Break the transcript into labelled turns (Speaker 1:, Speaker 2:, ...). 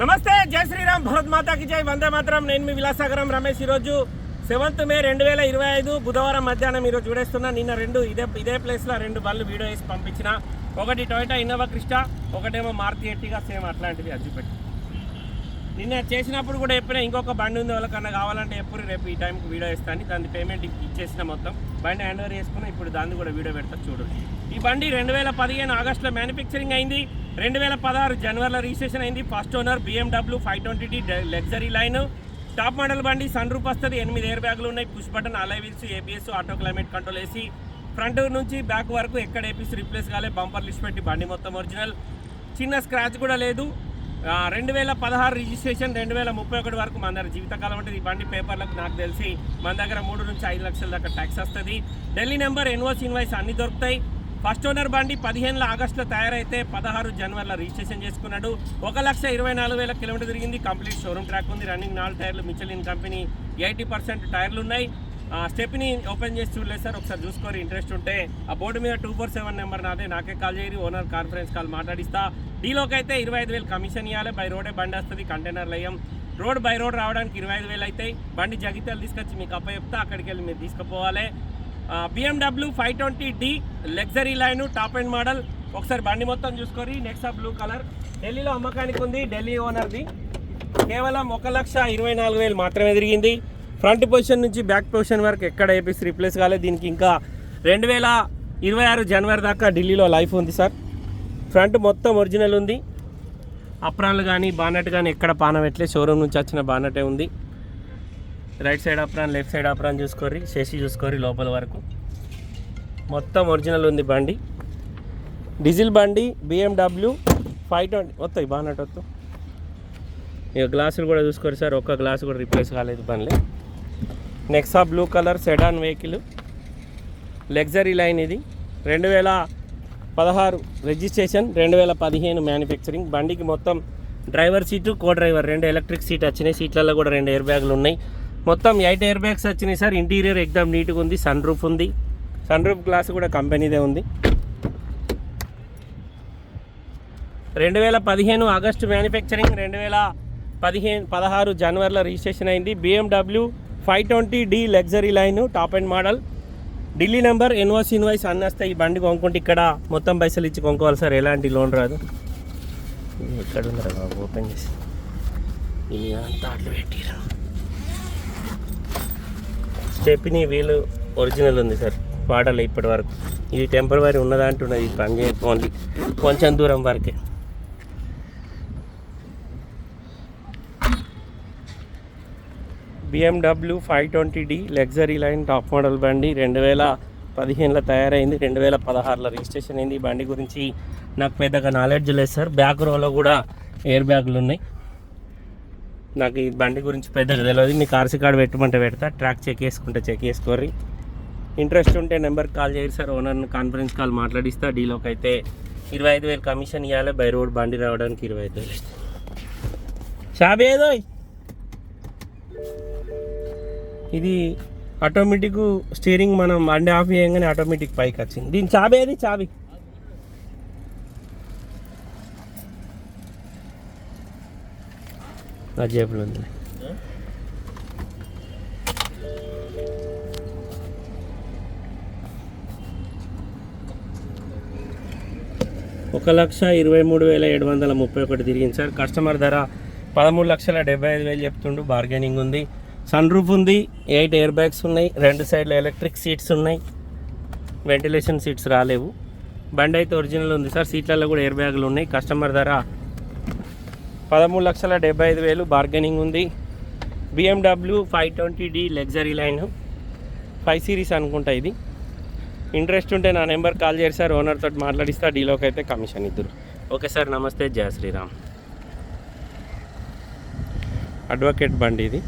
Speaker 1: నమస్తే జై శ్రీరామ్ భరత్ మాతాకి జై. వందే మాత్రం. నేను మీ విలాసాగరం రమేష్ ఈరోజు సెవెంత్ మే రెండు వేల ఇరవై ఐదు బుధవారం మధ్యాహ్నం ఈరోజు చూడేస్తున్నా నిన్న రెండు ఇదే ఇదే ప్లేస్లో రెండు బళ్ళు వీడియో వేసి పంపించిన. ఒకటి టొయోటా ఇన్నోవా క్రిస్టా ఒకటేమో మార్తి ఎట్టిగా సేమ్ అట్లాంటివి అది చూపెట్టి. నిన్న చేసినప్పుడు కూడా చెప్పిన ఇంకొక బండి ఉంది వాళ్ళకన్నా కావాలంటే ఎప్పుడు రేపు ఈ టైంకి వీడియో ఇస్తాను దాని పేమెంట్ ఇచ్చేసిన మొత్తం. బండి హ్యాండ్ ఓవర్ చేసుకున్నా ఇప్పుడు దాన్ని కూడా వీడియో పెడతా చూడు. ఈ బండి రెండు వేల పదిహేను ఆగస్టులో మ్యానుఫ్యాక్చరింగ్ అయింది. రెండు వేల పదహారు జనవరిలో రిజిస్ట్రేషన్ అయింది. First owner BMW five twenty d luxury line top model బండి సన్ రూప్ వస్తుంది. ఎనిమిది ఎయిర్ బ్యాగులు ఉన్నాయి. Push button alloy wheels ABS auto climate control వేసి ఫ్రంట్ నుంచి బ్యాక్ వరకు ఎక్కడ ఏపీస్ రిప్లేస్ కాలే. బంపర్ లిస్ట్ పెట్టి బండి మొత్తం ఒరిజినల్ చిన్న స్క్రాచ్ కూడా లేదు. రెండు వేల పదహారు రిజిస్ట్రేషన్ రెండు వేల ముప్పై ఒకటి వరకు మన దగ్గర జీవితకాలం అంటే ఈ బండి పేపర్లకు నాకు తెలిసి మన దగ్గర మూడు నుంచి ఐదు లక్షల దాకా ట్యాక్స్ వస్తుంది. ఢిల్లీ నెంబర్ ఎన్వోస్ ఇన్వాయిస్ అన్ని దొరుకుతాయి. ఫస్ట్ ఓనర్ బండి పదిహేనులో ఆగస్టులో తయారైతే పదహారు జనవరిలో రిజిస్ట్రేషన్ చేసుకున్నాడు. ఒక లక్ష ఇరవై నాలుగు వేల కిలోమీటర్ తిరిగింది. కంప్లీట్ షోరూమ్ ట్రాక్ ఉంది. రన్నింగ్ నాలుగు టైర్లు మిచలిన్ కంపెనీ ఎయిటీ పర్సెంట్ టైర్లు ఉన్నాయి. ఆ స్టెప్ని ఓపెన్ చేసి చూడలేదు సార్. ఒకసారి చూసుకోరు ఇంట్రెస్ట్ ఉంటే. ఆ బోర్డు మీద టూ ఫోర్ సెవెన్ నెంబర్ నాదే. నాకే కాల్ చేయరు. ఓనర్ కాన్ఫరెన్స్ కాల్ మాట్లాడిస్తా. డీలోకి అయితే ఇరవై ఐదు వేలు కమిషన్ ఇవ్వాలి బై రోడే బండి వస్తుంది కంటైనర్ లయం రోడ్ బై రోడ్ రావడానికి ఇరవై ఐదు వేలు అవుతాయి బండి జగిత్యాలు తీసుకొచ్చి మీకు అప్ప చెప్తా అక్కడికి వెళ్ళి మీరు తీసుకుపోవాలి. BMW five twenty d luxury line top and model ఒకసారి బండి మొత్తం చూసుకోరి. నెక్స్ట్ బ్లూ కలర్ ఢిల్లీలో అమ్మకానికి ఉంది ఢిల్లీ ఓనర్ది కేవలం ఒక లక్ష ఇరవై నాలుగు వేలు మాత్రమే తిరిగింది. ఫ్రంట్ పొజిషన్ నుంచి బ్యాక్ పొజిషన్ వరకు ఎక్కడ ఏపీస్ రీప్లేస్ కాలేదు. దీనికి ఇంకా రెండు వేల ఇరవై ఆరు జనవరి దాకా ఢిల్లీలో లైఫ్ ఉంది సార్ ఫ్రంట్ మొత్తం ఒరిజినల్ ఉంది. అప్రాన్లు కానీ బానట్ కానీ ఎక్కడ పానం షోరూమ్ నుంచి వచ్చిన బానటే ఉంది. Right side apron left side apron చూసుకోరి చేసి చూసుకోరి లోపల వరకు. మొత్తం ఒరిజినల్ ఉంది బండి. డీజిల్ బండి బిఎండబ్ల్యూ ఫైవ్ ట్వంటీ వస్తాయి బానట్ వస్తాయి ఇక గ్లాసులు కూడా చూసుకోరు సార్ ఒక్క గ్లాస్ కూడా రిప్లేస్ కాలేదు బండ్లే. Nexa blue colour sedan vehicle luxury line ఇది. రెండు వేల పదహారు రిజిస్ట్రేషన్ రెండు వేల పదిహేను మ్యానుఫ్యాక్చరింగ్. బండికి మొత్తం డ్రైవర్ సీటు కో డ్రైవర్ రెండు ఎలక్ట్రిక్ సీట్ వచ్చినాయి. సీట్లలో కూడా రెండు ఎయిర్ బ్యాగులు ఉన్నాయి. మొత్తం ఎయిట్ ఎయిర్ బ్యాగ్స్ వచ్చినాయి సార్. ఇంటీరియర్ ఎగ్దమ్ నీట్గా ఉంది సన్ రూఫ్ ఉంది. సన్ రూఫ్ గ్లాస్ కూడా కంపెనీదే ఉంది. రెండు వేల పదిహేను ఆగస్టు మ్యానుఫ్యాక్చరింగ్ రెండు వేల పదిహేను పదహారు జనవరిలో రిజిస్ట్రేషన్ అయింది. BMW five twenty d luxury line top and model. Delhi number NOC invoice అన్నీ వస్తాయి ఈ బండి కొనుక్కుంటే ఇక్కడ మొత్తం పైసలు ఇచ్చి కొనుక్కోవాలి సార్. ఎలాంటి లోన్ రాదు. ఎక్కడ ఉందిరా బాబు ఓపెన్ చేసి. ఇది అంతా అట్లా పెట్టిరా. స్టెప్ని వీలు ఒరిజినల్ ఉంది సార్ వాడాలి ఇప్పటి వరకు. ఇది టెంపరవరీ ఉన్నదంటున్నది ఇది పని ఓన్లీ. కొంచెం దూరం వరకే. BMW five twenty d luxury line top model బండి. రెండు వేల పదిహేనులో తయారైంది. రెండు వేల పదహారులో రిజిస్ట్రేషన్ అయింది. ఈ బండి గురించి నాకు పెద్దగా నాలెడ్జ్ లేదు సార్ బ్యాక్ రోలో కూడా ఎయిర్ బ్యాగులు ఉన్నాయి. నాకు ఈ బండి గురించి పెద్దగా తెలియదు మీకు ఆర్సీ కార్డు పెట్టమంటే పెడతా. ట్రాక్ చెక్ చేసుకుంటే చెక్ చేసుకోరి ఇంట్రెస్ట్ ఉంటే నెంబర్కి కాల్ చేయరు సార్ ఓనర్ని కాన్ఫరెన్స్ కాల్ మాట్లాడిస్తా. డీలోకి అయితే ఇరవై ఐదు వేలు కమిషన్ ఇవ్వాలి బై రోడ్ బండి రావడానికి ఇరవై ఐదు వేలు షాబేదో ఇది ఆటోమేటిక్ స్టీరింగ్ మనం అండ్ ఆఫ్ చేయగానే ఆటోమేటిక్ పైకి వచ్చింది. దీని చాబీ అది చాబి. నా జేబులో ఉంది. ఒక లక్ష ఇరవై మూడు వేల ఏడు వందల ముప్పై ఒకటి తిరిగింది సార్. కస్టమర్ ధర పదమూడు లక్షల డెబ్బై ఐదు వేలు చెప్తుండు. బార్గెనింగ్ ఉంది. సన్ రూఫ్ ఉంది ఎయిట్ ఎయిర్ బ్యాగ్స్ ఉన్నాయి రెండు సైడ్లు ఎలక్ట్రిక్ సీట్స్ ఉన్నాయి. వెంటిలేషన్ సీట్స్ రాలేవు. బండి అయితే ఒరిజినల్ ఉంది సార్ సీట్లలో కూడా ఎయిర్ బ్యాగులు ఉన్నాయి. కస్టమర్ ధర పదమూడు లక్షల డెబ్బై ఐదు వేలు బార్గెనింగ్ ఉంది. BMW five twenty D luxury line five series అనుకుంటా ఇది. ఇంట్రెస్ట్ ఉంటే నా నెంబర్ కాల్ చేసి సార్ ఓనర్తో మాట్లాడిస్తా డీలోకి అయితే కమిషన్ ఇద్దరు. ఓకే సార్ నమస్తే జయ శ్రీరామ్. అడ్వకేట్ బండి ఇది.